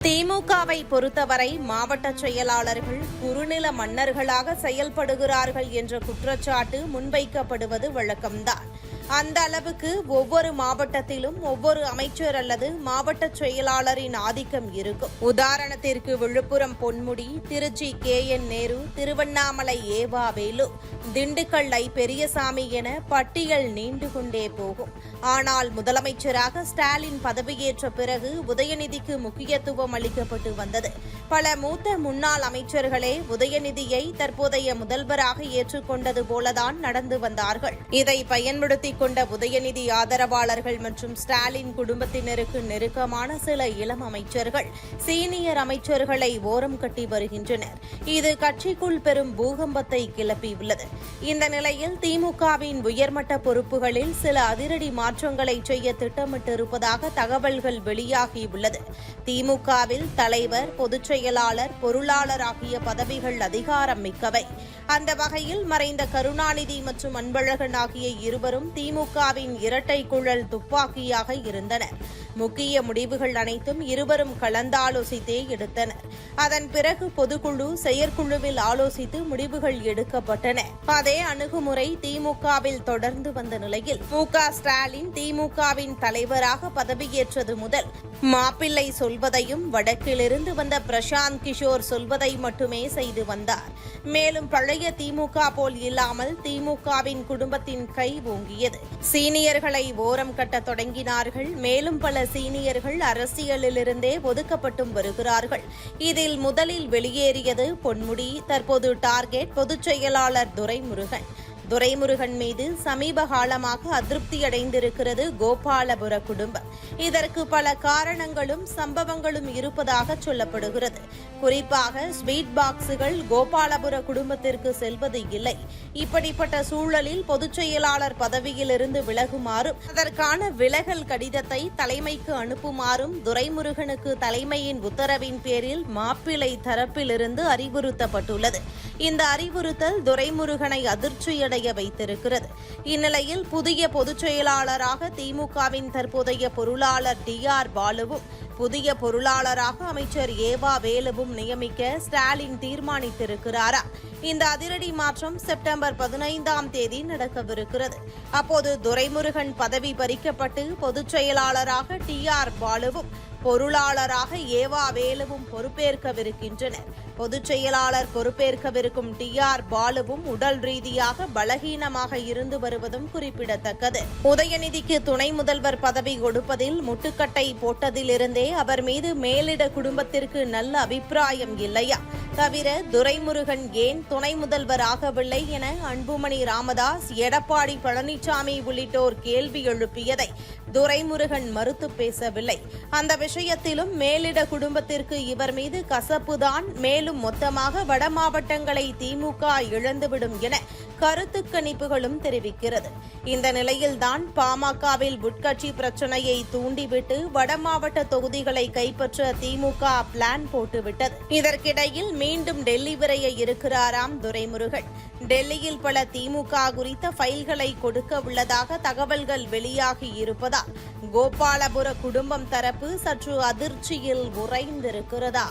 திமுகவை பொறுத்தவரை மாவட்ட செயலாளர்கள் குறுநில மன்னர்களாக செயல்படுகிறார்கள் என்ற குற்றச்சாட்டு முன்வைக்கப்படுவது வழக்கம்தான். அந்த அளவுக்கு ஒவ்வொரு மாவட்டத்திலும் ஒவ்வொரு அமைச்சர் அல்லது மாவட்ட செயலாளரின் ஆதிக்கம் இருக்கும். உதாரணத்திற்கு Villupuram Ponmudi Tiruchi K. N. Nehru Tiruvannamalai E V Velu Dindigul ஐ பெரியசாமி என பட்டியல் நீண்டு கொண்டே போகும். ஆனால் முதலமைச்சராக ஸ்டாலின் பதவியேற்ற பிறகு உதயநிதிக்கு முக்கியத்துவம் அளிக்கப்பட்டு வந்தது. பல மூத்த முன்னாள் அமைச்சர்களே அவர்களே உதயநிதியை தற்போதைய முதல்வராக ஏற்றுக்கொண்டது போலதான் நடந்து வந்தார்கள். இதை பயன்படுத்திக் கொண்ட உதயநிதி ஆதரவாளர்கள் மற்றும் ஸ்டாலின் குடும்பத்தினருக்கு நெருக்கமான சில இளம் அமைச்சர்கள் சீனியர் அமைச்சர்களை ஓரம் கட்டி வருகின்றனர். இது கட்சிக்குள் பெரும் பூகம்பத்தை கிளப்பியுள்ளது. இந்த நிலையில் திமுகவின் உயர்மட்ட பொறுப்புகளில் சில அதிரடி மாற்றங்களை செய்ய திட்டமிட்டிருப்பதாக தகவல்கள் வெளியாகியுள்ளது. திமுகவில் தலைவர் பொதுச் செயலாளர் பொருளாளர் ஆகிய பதவி பதவிகள் அதிகாரம் மிக்கவை. அந்த வகையில் மறைந்த கருணாநிதி மற்றும் அன்பழகன் ஆகிய இருவரும் திமுகவின் இரட்டை குழல் துப்பாக்கியாக இருந்தனர். முக்கிய முடிவுகள் அனைத்தும் இருவரும் கலந்தாலோசித்தே எடுத்தனர். அதன் பிறகு பொதுக்குழு செயற்குழுவில் ஆலோசித்து முடிவுகள் எடுக்கப்பட்டன. அதே அணுகுமுறை திமுகவில் தொடர்ந்து வந்த நிலையில் மு ஸ்டாலின் திமுகவின் தலைவராக பதவியேற்றது முதல் மாப்பிள்ளை சொல்வதையும் வடக்கிலிருந்து வந்த பிரசாந்த் கிஷோர் சொல்வதை மட்டுமே செய்து வந்தார். மேலும் பழைய திமுக போல் இல்லாமல் திமுகவின் குடும்பத்தின் கை ஓங்கியது. சீனியர்களை ஓரம் கட்ட தொடங்கினார்கள். மேலும் பல சீனியர்கள் அரசியலிலிருந்தே ஒதுக்கப்பட்டும் வருகிறார்கள். இதில் முதலில் வெளியேறியது பொன்முடி தற்போது டார்கெட் பொதுச் செயலாளர் துரைமுருகன். துரைமுருகன் மீது சமீப காலமாக அதிருப்தியடைந்திருக்கிறது கோபாலபுர குடும்பம். இதற்கு பல காரணங்களும் சம்பவங்களும் இருப்பதாக சொல்லப்படுகிறது. குறிப்பாக ஸ்வீட் பாக்ஸுகள் கோபாலபுர குடும்பத்திற்கு செல்வது இல்லை. இப்படிப்பட்ட சூழலில் பொதுச் செயலாளர் பதவியிலிருந்து விலகுமாறும் அதற்கான விலகல் கடிதத்தை தலைமைக்கு அனுப்புமாறும் துரைமுருகனுக்கு தலைமையின் உத்தரவின் பேரில் மாப்பிள்ளை தரப்பிலிருந்து அறிவுறுத்தப்பட்டுள்ளது. இந்த அறிவுறுத்தல் துரைமுருகனை அதிர்ச்சியடைய வைத்திருக்கிறது. இந்நிலையில் புதிய பொதுச் செயலாளராக திமுகவின் தற்போதைய பொருளாளர் டி ஆர் பாலுவும் புதிய பொருளாளராக அமைச்சர் ஏவா வேலுவும் நியமிக்க ஸ்டாலின் தீர்மானித்திருக்கிறாரா? இந்த அதிரடி மாற்றம் செப்டம்பர் பதினைந்தாம் தேதி நடக்கவிருக்கிறது. அப்போது துரைமுருகன் பதவி பறிக்கப்பட்டு பொதுச் செயலாளராக டி ஆர் பாலுவும் பொருளாளராக ஏவா வேலுவும் பொறுப்பேற்கவிருக்கின்றனர். பொதுச் செயலாளர் பொறுப்பேற்கவிருக்கும் டி ஆர் பாலுவும் உடல் ரீதியாக பலகீனமாக இருந்து வருவதும் குறிப்பிடத்தக்கது. உதயநிதிக்கு துணை முதல்வர் பதவி கொடுப்பதில் முட்டுக்கட்டை போட்டதிலிருந்தே அவர் மீது மேலிட குடும்பத்திற்கு நல்ல அபிப்பிராயம் இல்லையா? தவிர துரைமுருகன் ஏன் துணை முதல்வர் ஆகவில்லை என அன்புமணி ராமதாஸ் எடப்பாடி பழனிசாமி உள்ளிட்டோர் கேள்வி எழுப்பியதை துரைமுருகன் மறுத்து பேசவில்லை. அந்த விஷயத்திலும் மேலிட குடும்பத்திற்கு இவர் மீது கசப்புதான். மேலும் மொத்தமாக வட மாவட்டங்களை திமுக இழந்துவிடும் என கருத்து கணிப்புகளும் தெரிவிக்கிறது. இந்த நிலையில்தான் பாமகவில் உட்கட்சி பிரச்சனையை தூண்டிவிட்டு வட மாவட்ட தொகுதிகளை கைப்பற்ற திமுக பிளான் போட்டுவிட்டது. இதற்கிடையில் மீண்டும் டெல்லி விரைய இருக்கிறாராம் துரைமுருகன். டெல்லியில் பல திமுக குறித்த ஃபைல்களை கொடுக்க உள்ளதாக தகவல்கள் வெளியாகி இருப்பதால் கோபாலபுர குடும்பம் தரப்பு சற்று அதிர்ச்சியில் உறைந்திருக்கிறதா?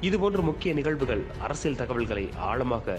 இதுபோன்ற முக்கிய நிகழ்வுகள் அரசியல் தகவல்களை ஆழமாக